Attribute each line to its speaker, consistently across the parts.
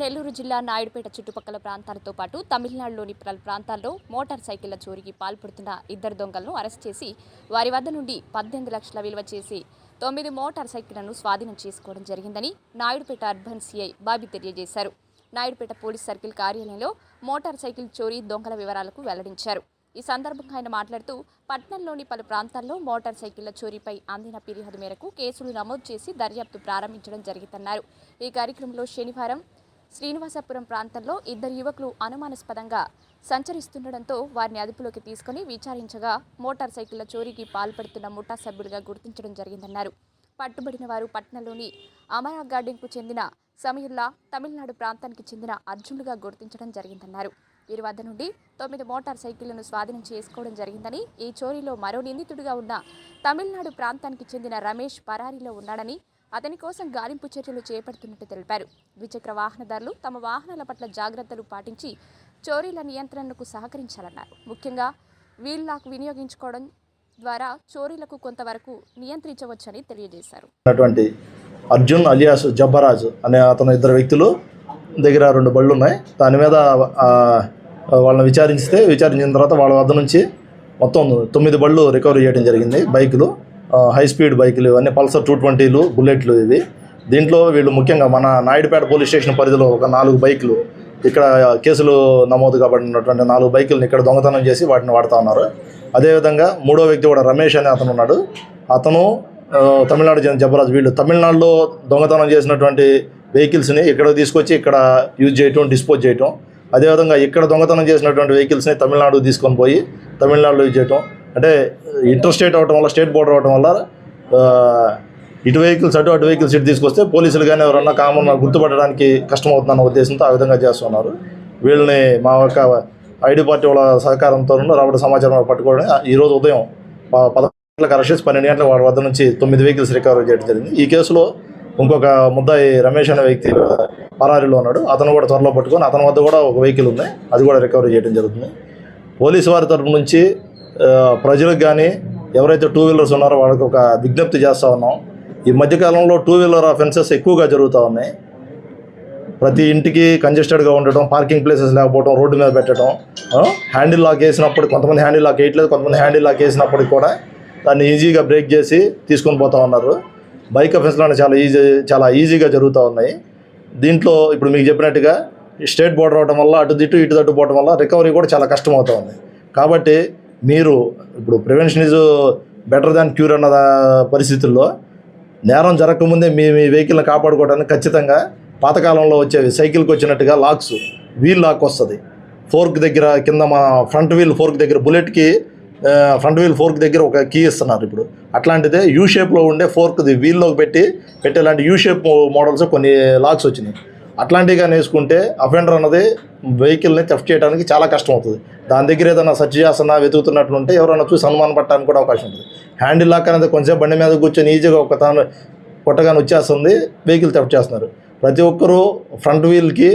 Speaker 1: నెల్లూరు జిల్లా నాయుడుపేట చుట్టుపక్కల ప్రాంతాలతో పాటు తమిళనాడులోని పలు ప్రాంతాల్లో మోటార్ సైకిళ్ళ చోరీకి పాల్పడుతున్న ఇద్దరు దొంగలను అరెస్ట్ చేసి వారి వద్ద నుండి పద్దెనిమిది లక్షల విలువ చేసి తొమ్మిది మోటార్ సైకిళ్ళను స్వాధీనం చేసుకోవడం జరిగిందని నాయుడుపేట అర్బన్ సిఐ బాబీ తెలియజేశారు. నాయుడుపేట పోలీస్ సర్కిల్ కార్యాలయంలో మోటార్ సైకిల్ చోరీ దొంగల వివరాలకు వెల్లడించారు. ఈ సందర్భంగా ఆయన మాట్లాడుతూ పట్నంలోని పలు ప్రాంతాల్లో మోటార్ సైకిళ్ళ చోరీపై అందిన ఫిర్యాదు మేరకు కేసులు నమోదు చేసి దర్యాప్తు ప్రారంభించడం జరిగిందన్నారు. ఈ కార్యక్రమంలో శనివారం శ్రీనివాసపురం ప్రాంతంలో ఇద్దరు యువకులు అనుమానాస్పదంగా సంచరిస్తుండటంతో వారిని అదుపులోకి తీసుకుని విచారించగా మోటార్ సైకిళ్ళ చోరీకి పాల్పడుతున్న ముఠా సభ్యులుగా గుర్తించడం జరిగిందన్నారు. పట్టుబడిన వారు పట్నంలోని అమరా గార్డెన్కు చెందిన సమయుల్లా తమిళనాడు ప్రాంతానికి చెందిన అర్జునులుగా గుర్తించడం జరిగిందన్నారు. వీరి వద్ద నుండి తొమ్మిది మోటార్ సైకిళ్ళను స్వాధీనం చేసుకోవడం జరిగిందని ఈ చోరీలో మరో నిందితుడిగా ఉన్న తమిళనాడు ప్రాంతానికి చెందిన రమేష్ పరారీలో ఉన్నాడని అతని కోసం గాలింపు చర్యలు చేపడుతున్నట్టు తెలిపారు. ద్విచక్ర వాహనదారులు తమ వాహనాల పట్ల జాగ్రత్తలు పాటించి చోరీల నియంత్రణకు సహకరించాలన్నారు. ముఖ్యంగా వీల్లాక్ వినియోగించుకోవడం ద్వారా చోరీలకు కొంతవరకు నియంత్రించవచ్చని తెలియజేశారు.
Speaker 2: ఉన్నటువంటి అర్జున్ అలియాస్ జబ్బరాజ్ అనే అతను ఇద్దరు వ్యక్తులు దగ్గర రెండు బళ్ళు ఉన్నాయి దాని మీద వాళ్ళని విచారిస్తే విచారించిన తర్వాత వాళ్ళ వద్ద నుంచి మొత్తం తొమ్మిది బళ్ళు రికవరీ చేయడం జరిగింది బైకులు. హై స్పీడ్ బైకులు ఇవన్నీ పల్సర్ టూ ట్వంటీలు బుల్లెట్లు ఇవి. దీంట్లో వీళ్ళు ముఖ్యంగా మన నాయుడుపేట పోలీస్ స్టేషన్ పరిధిలో ఒక నాలుగు బైకులు ఇక్కడ కేసులు నమోదు కాబడినటువంటి నాలుగు బైకులను ఇక్కడ దొంగతనం చేసి వాటిని వాడుతూ ఉన్నారు. అదేవిధంగా మూడో వ్యక్తి కూడా రమేష్ అనే అతను ఉన్నాడు. అతను తమిళనాడు చెందిన జబరాజ్ వీళ్ళు తమిళనాడులో దొంగతనం చేసినటువంటి వెహికల్స్ని ఇక్కడ తీసుకొచ్చి ఇక్కడ యూజ్ చేయటం డిస్పోజ్ చేయటం. అదేవిధంగా ఇక్కడ దొంగతనం చేసినటువంటి వెహికల్స్ని తమిళనాడు తీసుకొని పోయి తమిళనాడులో యూజ్ చేయటం. అంటే ఇంటర్ స్టేట్ అవటం వల్ల స్టేట్ బోర్డర్ అవటం వల్ల ఇటు వెహికల్స్ అటు అటు వెహికల్స్ ఇటు తీసుకొస్తే పోలీసులు కానీ ఎవరన్నా కామన్ గుర్తుపట్టడానికి కష్టమవుతుందన్న ఉద్దేశంతో ఆ విధంగా చేస్తున్నారు. వీళ్ళని మా యొక్క ఐడి పార్టీ వాళ్ళ సహకారంతో రాబడి సమాచారం పట్టుకోవడం ఈరోజు ఉదయం ప- పదకొండు గంటలకు అరెస్ట్ చేసి పన్నెండు గంటల వాడి వద్ద నుంచి తొమ్మిది వెహికల్స్ రికవరీ చేయడం జరిగింది. ఈ కేసులో ఇంకొక ముద్దాయి రమేష్ అనే వ్యక్తి పరారీలో ఉన్నాడు. అతను కూడా త్వరలో పట్టుకొని అతని వద్ద కూడా ఒక వెహికల్ ఉంది. అది కూడా రికవరీ చేయడం జరుగుతుంది. పోలీసు వారి తరపు నుంచి ప్రజలకు కానీ ఎవరైతే టూ వీలర్స్ ఉన్నారో వాళ్ళకి ఒక విజ్ఞప్తి చేస్తూ ఉన్నాం. ఈ మధ్యకాలంలో టూ వీలర్ అఫెన్సెస్ ఎక్కువగా జరుగుతూ ఉన్నాయి. ప్రతి ఇంటికి కంజెస్టెడ్గా ఉండటం పార్కింగ్ ప్లేసెస్ లేకపోవడం రోడ్డు మీద పెట్టడం హ్యాండిల్ లాక్ వేసినప్పుడు కొంతమంది హ్యాండిల్ లాక్ వేయట్లేదు కొంతమంది హ్యాండిల్ లాక్ వేసినప్పటికి కూడా దాన్ని ఈజీగా బ్రేక్ చేసి తీసుకొని పోతా ఉన్నారు. బైక్ అఫెన్స్లో చాలా ఈజీ చాలా ఈజీగా జరుగుతూ ఉన్నాయి. దీంట్లో ఇప్పుడు మీకు చెప్పినట్టుగా ఈ స్టేట్ బోర్డర్ అవడం వల్ల అటు ఇటు ఇటు తట్టు పోవడం వల్ల రికవరీ కూడా చాలా కష్టం అవుతా ఉంది. కాబట్టి మీరు ఇప్పుడు prevention is better than cure అన్న పరిస్థితుల్లో నేరం జరగకముందే మీ మీ వెహికల్ని కాపాడుకోవడానికి ఖచ్చితంగా పాతకాలంలో వచ్చేవి సైకిల్కి వచ్చినట్టుగా లాక్స్ వీల్ లాక్ వస్తుంది. ఫోర్క్ దగ్గర కింద మా ఫ్రంట్ వీల్ ఫోర్క్ దగ్గర బుల్లెట్కి ఫ్రంట్ వీల్ ఫోర్క్ దగ్గర ఒక కీ ఇస్తున్నారు ఇప్పుడు. అట్లాంటిదే యూ షేప్లో ఉండే ఫోర్క్ది వీల్లోకి పెట్టి పెట్టేలాంటి యూ షేప్ మోడల్స్ కొన్ని లాక్స్ వచ్చినాయి. అట్లాంటివిగా వేసుకుంటే అఫెండర్ అన్నది వెహికల్ని థెఫ్ట్ చేయడానికి చాలా కష్టం అవుతుంది దాని దగ్గర ఏదైనా సెర్చ్ చేస్తున్నా వెతుకుతున్నట్లుంటే ఎవరైనా చూసి అనుమానం పట్టడానికి కూడా అవకాశం ఉంటుంది. హ్యాండిల్ లాక్ అనేది కొంచెం బండి మీద కూర్చొని ఈజీగా ఒక తాను కొట్టగానే వచ్చేస్తుంది వెహికల్ థెఫ్ట్ చేస్తున్నారు. ప్రతి ఒక్కరూ ఫ్రంట్ వీల్కి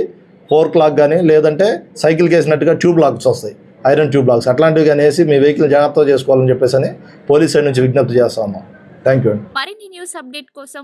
Speaker 2: ఫోర్క్ క్లాక్ కానీ లేదంటే సైకిల్కి వేసినట్టుగా ట్యూబ్ లాక్స్ వస్తాయి. ఐరన్ ట్యూబ్ లాక్స్ అట్లాంటివి కానీ వేసి మీ వెహికల్ జాగ్రత్తగా చేసుకోవాలని చెప్పేసి అని పోలీస్ సైడ్ నుంచి విజ్ఞప్తి చేస్తా ఉన్నాం. థ్యాంక్ యూ అండి.
Speaker 1: మరిన్ని న్యూస్ అప్డేట్ కోసం